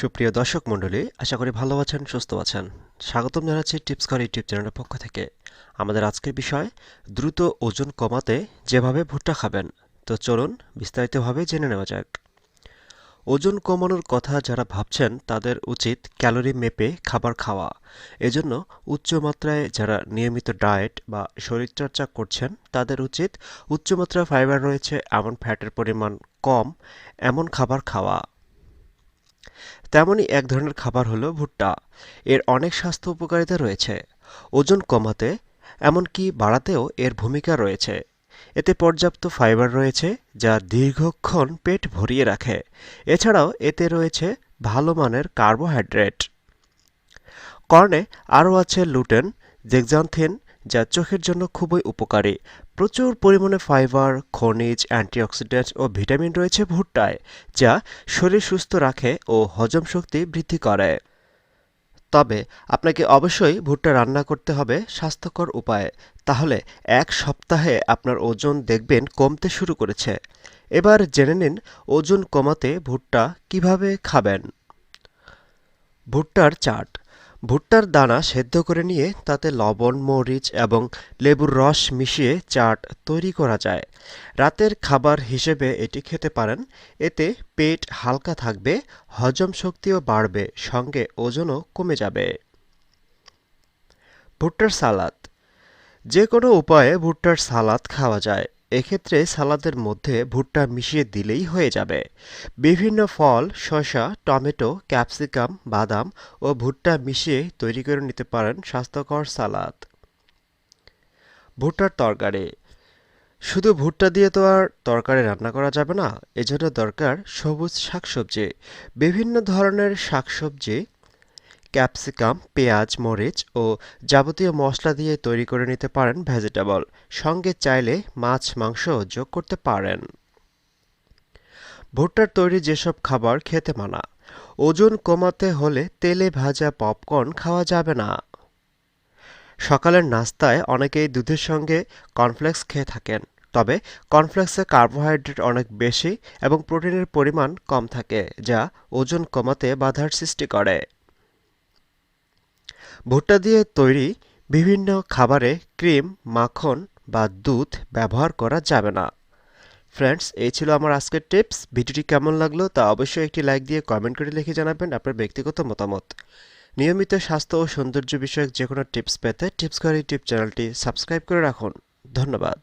সুপ্রিয় দর্শক মণ্ডলী, আশা করি ভালো আছেন, সুস্থ আছেন। স্বাগতম জানাচ্ছি টিপস কর ইউটিউব চ্যানেলের পক্ষ থেকে। আমাদের আজকের বিষয়, দ্রুত ওজন কমাতে যেভাবে ভুট্টা খাবেন। তো চলুন বিস্তারিতভাবে জেনে নেওয়া যাক। ওজন কমানোর কথা যারা ভাবছেন, তাদের উচিত ক্যালোরি মেপে খাবার খাওয়া। এজন্য উচ্চমাত্রায় যারা নিয়মিত ডায়েট বা শরীরচর্চা করছেন, তাদের উচিত উচ্চমাত্রায় ফাইবার রয়েছে, এমন ফ্যাটের পরিমাণ কম, এমন খাবার খাওয়া। তেমনই এক ধরনের খাবার হলো ভুট্টা। এর অনেক স্বাস্থ্য উপকারিতা রয়েছে। ওজন কমাতে, এমনকি বাড়াতেও এর ভূমিকা রয়েছে। এতে পর্যাপ্ত ফাইবার রয়েছে, যা দীর্ঘক্ষণ পেট ভরিয়ে রাখে। এছাড়াও এতে রয়েছে ভালো মানের কার্বোহাইড্রেট। কর্নে আরও আছে লুটেন, জেক্সান্থিন যা চোখের জন্য খুবই উপকারী। প্রচুর পরিমাণে ফাইবার খনিজ অ্যান্টিঅক্সিডেন্ট ও ভিটামিন রয়েছে ভুট্টায়, যা শরীর সুস্থ রাখে ও হজম শক্তি বৃদ্ধি করে। তবে আপনাকে অবশ্যই ভুট্টা রান্না করতে হবে স্বাস্থ্যকর উপায়ে। তাহলে এক সপ্তাহে আপনার ওজন দেখবেন কমতে শুরু করেছে। এবার জেনে নিন ওজন কমাতে ভুট্টা কীভাবে খাবেন। ভুট্টার চাট। ভুট্টার দানা সেদ্ধ করে নিয়ে তাতে লবণ, মরিচ এবং লেবুর রস মিশিয়ে চাট তৈরি করা যায়। রাতের খাবার হিসেবে এটি খেতে পারেন। এতে পেট হালকা থাকবে, হজম শক্তিও বাড়বে, সঙ্গে ওজনও কমে যাবে। ভুট্টার সালাদ। যে কোনো উপায়ে ভুট্টার সালাদ খাওয়া যায়। এক্ষেত্রে সালাদের মধ্যে ভুট্টা মিশিয়ে দিলেই হয়ে যাবে। বিভিন্ন ফল, শসা, টমেটো, ক্যাপসিকাম, বাদাম ও ভুট্টা মিশিয়ে তৈরি করে নিতে পারেন স্বাস্থ্যকর সালাদ। ভুট্টার তরকারি। শুধু ভুট্টা দিয়ে তো আর তরকারি রান্না করা যাবে না, এজন্য দরকার সবুজ শাকসবজি। বিভিন্ন ধরনের শাকসবজি ক্যাপসিকাম, পেঁয়াজ, মরিচ ও যাবতীয় মশলা দিয়ে তৈরি করে নিতে পারেন ভেজিটেবল। সঙ্গে চাইলে মাছ, মাংস যোগ করতে পারেন। ভুট্টার তৈরি যেসব খাবার খেতে মানা। ওজন কমাতে হলে তেলে ভাজা পপকর্ন খাওয়া যাবে না। সকালের নাস্তায় অনেকেই দুধের সঙ্গে কর্নফ্লেক্স খেয়ে থাকেন। তবে কর্নফ্লেক্সে কার্বোহাইড্রেট অনেক বেশি এবং প্রোটিনের পরিমাণ কম থাকে, যা ওজন কমাতে বাধার সৃষ্টি করে। ভুট্টা দিয়ে তৈরি বিভিন্ন খাবারে ক্রিম, মাখন বা দুধ ব্যবহার করা যাবে না। ফ্রেন্ডস, এই ছিল আমার আজকের টিপস। ভিডিওটি কেমন লাগল তা অবশ্যই একটি লাইক দিয়ে কমেন্ট করে লিখে জানাবেন আপনার ব্যক্তিগত মতামত। নিয়মিত স্বাস্থ্য ও সৌন্দর্য বিষয়ক যে কোনো টিপস পেতে টিপস করে ইউটিউব চ্যানেলটি সাবস্ক্রাইব করে রাখুন। ধন্যবাদ।